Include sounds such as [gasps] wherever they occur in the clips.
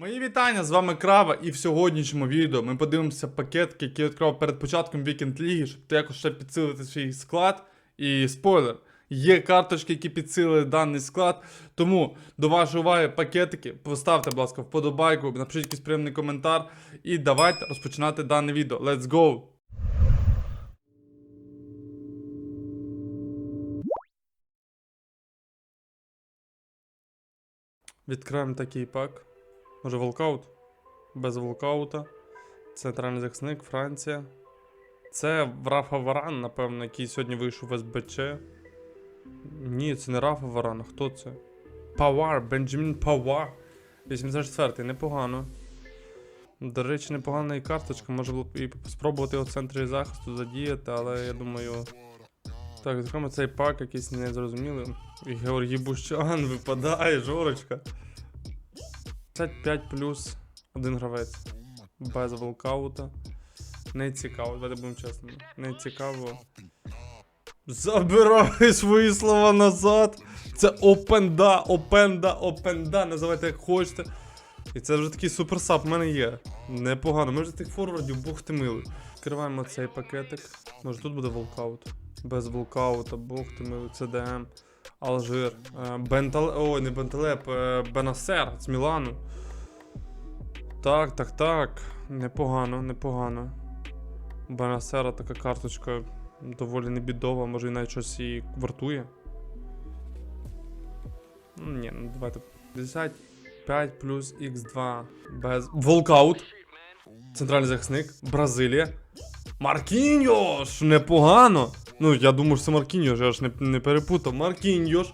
Мої вітання, з вами Крава, і в сьогоднішньому відео ми подивимося пакетки, які я відкривав перед початком Вікенд Ліги, щоб також ще підсилити свій склад. І спойлер, є карточки, які підсилили даний склад. Тому до вашої уваги пакетики. Поставте, будь ласка, вподобайку, напишіть якийсь приємний коментар. І давайте розпочинати дане відео. Let's go! Відкриваємо такий пак. Може волкаут? Без волкаута. Центральний захисник, Франція. Це Рафа Варан, напевно, який сьогодні вийшов в СБЧ. Ні, це не Рафа Варан, хто це? Павар, Бенджамін Павар. 84-й, непогано. До речі, непогана і карточка, може було і спробувати його в центрі захисту задіяти, але я думаю. Так, зокрема, цей пак якийсь незрозумілий. І Георгій Бущан випадає, жорочка. 55 плюс один гравець. Без волкаута. Не цікаво, давайте будемо чесними. Не цікаво. Забирай свої слова назад. Це опенда, опенда, опенда. Називайте як хочете. І це вже такий суперсап в мене є. Непогано. Ми вже тих форвардів, бог ти милий. Відкриваємо цей пакетик. Може тут буде волкаут. Без волкаута, бог ти милий, CDM. Алжир. Е, Бентал... Ой, не Бенталеп, е, Бенасер з Мілану. Так, так, так. Непогано, непогано. Бенасера така карточка доволі небідова, може і навіть щось і вартує. Ну, Ні, ну давайте. 55 плюс Х2 без. Волкаут. Центральний захисник. Бразилія. Маркіньош! Непогано! Ну, я думаю, що це Маркіньош, я ж не, не перепутав. Маркіньош.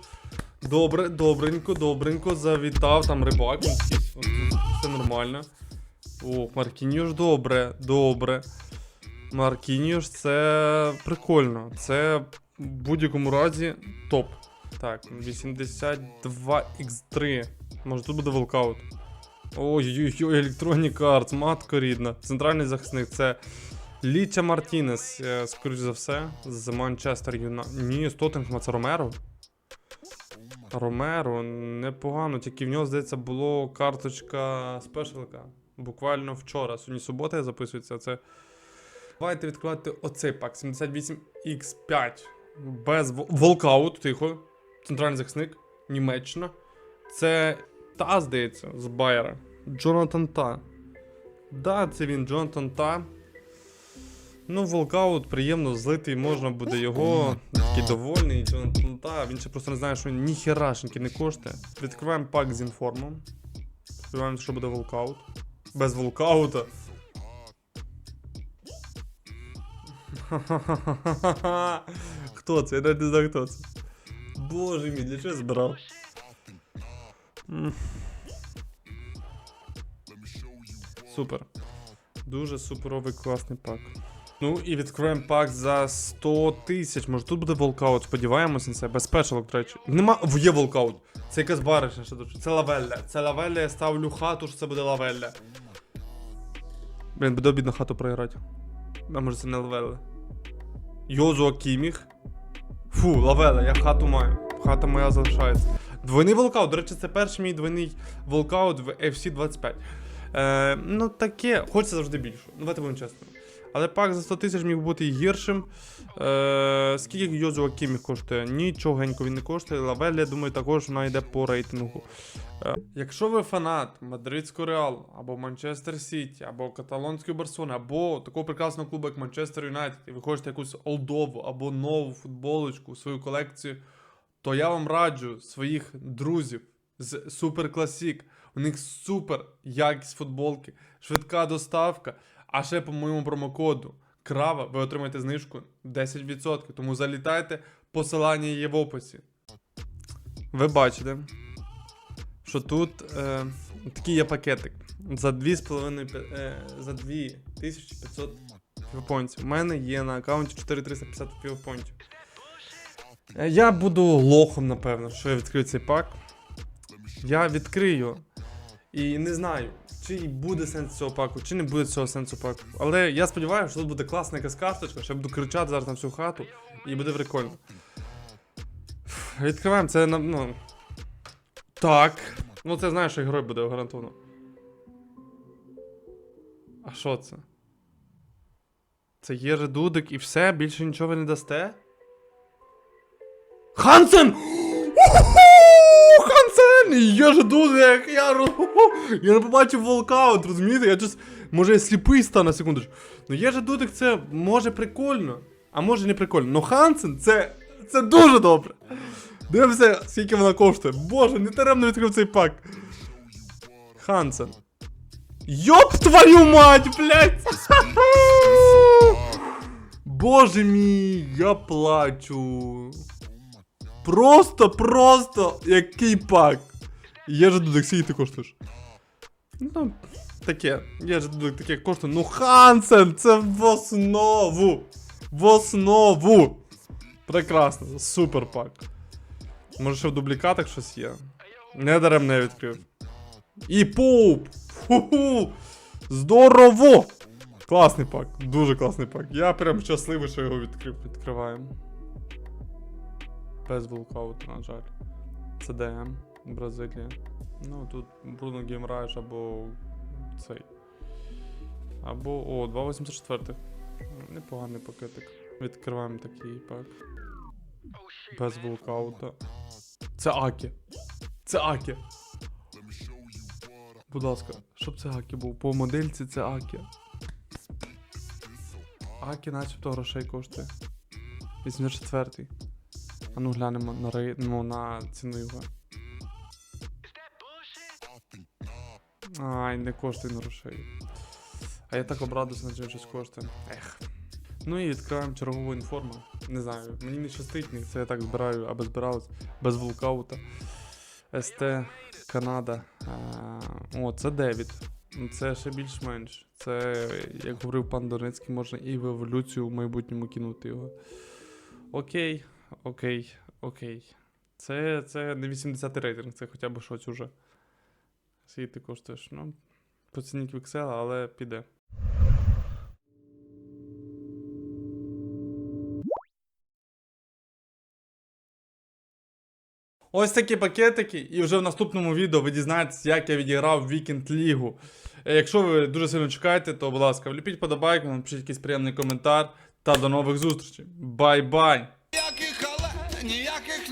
Добре, добренько, добренько, завітав там рибак, все нормально. О, Маркіньош добре, добре. Маркіньош це прикольно. Це в будь-якому разі топ. Так, 82x3. Може тут буде волкаут. Ой-ой-ой, Electronic Arts, матко рідна. Центральний захисник це Ліча Мартінес, е, скоріш за все, з Манчестер Юна. Ні, з Тоттенхема це Ромеро. Ромеро, непогано, тільки в нього, здається, було карточка спешалка. Буквально вчора. Сьогодні субота записується. Це. Давайте відкривати оцей пак. 78x5. Без волкаут, тихо. Центральний захисник. Німеччина. Це та, здається, з Байера. Джонатан Та. Да, це він, Джонатан Та. Ну, волкаут приємно злитий, можна буде його. Такий довольний, Джонатан Та. Він ще просто не знає, що він ніхерашеньки не коштує. Відкриваємо пак з інформом. Сподіваємося, що буде волкаут. Без волкаута. [laughs] Хто це? Я навіть не знаю, хто це. Боже мій, для чого збирав? Супер. Дуже суперовий класний пак. Ну і відкриємо пак за 100 тисяч. Може тут буде волкаут, сподіваємося на це. Без спешалок, до речі. Нема. Є волкаут. Це якась баришня, що тут. Це лавелля. Це лавелля, я ставлю хату, що це буде лавелля. Блін, буде обідно хату проіграти. А може це не лавелля. Йозуа Кіміх. Фу, лавелла, я хату маю. Хата моя залишається. Двойний волкаут. До речі, це перший мій двойний волкаут в FC 25. Е, ну таке, хочеться завжди більше. Ну, давайте будемо чесними. Але пак за 100 тисяч міг бути і гіршим. Е, скільки Йозуа Кіміх коштує? Нічогенько він не коштує. Лавель, я думаю, також вона йде по рейтингу. Е, якщо ви фанат Мадридського Реалу, або Манчестер Сіті, або Каталонської Барселони, або такого прекрасного клубу, як Манчестер Юнайтед, і ви хочете якусь олдову або нову футболочку свою колекцію, то я вам раджу своїх друзів з Super Classic. У них супер якість футболки, швидка доставка. А ще по моєму промокоду Крава ви отримаєте знижку 10%. Тому залітайте, посилання є в описі. Ви бачите, що тут е, такий є пакетик за 2,5 е, за 2500 півпонтів. У мене є на аккаунті 4350 півпонтів. Е, Я буду лохом, напевно, що я відкрию цей пак. Я відкрию. І не знаю, чи буде сенс цього паку, чи не буде цього сенсу паку. Але я сподіваюся, що тут буде класна якась карточка, що я буду кричати зараз на всю хату, і буде прикольно. Відкриваємо це на. Ну. Так. Ну це знаєш, що герой буде гарантовано. А що це? Це Єжи Дудик і все, більше нічого не дасте? Хансен! [gasps] Уху! Хансен! Єжи Дудик! Я, я не побачив волкаут, розумієте? Я щось, може я сліпий стану на секундочку. Ну Єжи Дудик це може прикольно, а може не прикольно. Ну Хансен це, це дуже добре. Дивимося, скільки вона коштує. Боже, не таремно відкрив цей пак. Хансен. Ёб твою мать, блядь! Боже мій, я плачу. Просто, просто, який пак. Є ж дудик, скільки ти коштуєш? Ну, таке. Є ж таке коштує. Ну, Хансен, це в основу. В основу. Прекрасно, супер пак. Може ще в дублікатах щось є. Не даремно я відкрив. І пуп! Ху-ху! Здорово! Класний пак, дуже класний пак. Я прям щасливий, що його відкрив. Відкриваємо. Без волкауту, на жаль. Це ДМ, Бразилія. Ну, тут Бруно Геймрайш або цей. Або. О, 284. Непоганий пакетик. Відкриваємо такий пак. Без волкаута. Це Акі. Це Акі. Будь ласка, щоб це Акі був. По модельці це Акі. Акі начебто грошей коштує. 84-й. А ну глянемо на, ну, на ціну його. Ай, не коштує на грошей. А я так обрадуюся, наче щось коштує. Ех. Ну і відкриваємо чергову інформу. Не знаю, мені не щастить, це я так збираю, аби збиралось без вулкаута. СТ, Канада. А, о, це Девід. Це ще більш-менш. Це, як говорив пан Донецький, можна і в еволюцію в майбутньому кинути його. Окей, окей, окей. Це, це не 80-й рейтинг, це хоча б щось уже. Скільки ти коштуєш? Ну, по ціні квіксела, але піде. Ось такі пакетики, і вже в наступному відео ви дізнаєтесь, як я відіграв Вікенд Лігу. Якщо ви дуже сильно чекаєте, то, будь ласка, вліпіть подобайку, напишіть якийсь приємний коментар та до нових зустрічей. Бай-бай! Ніяких але, ніяких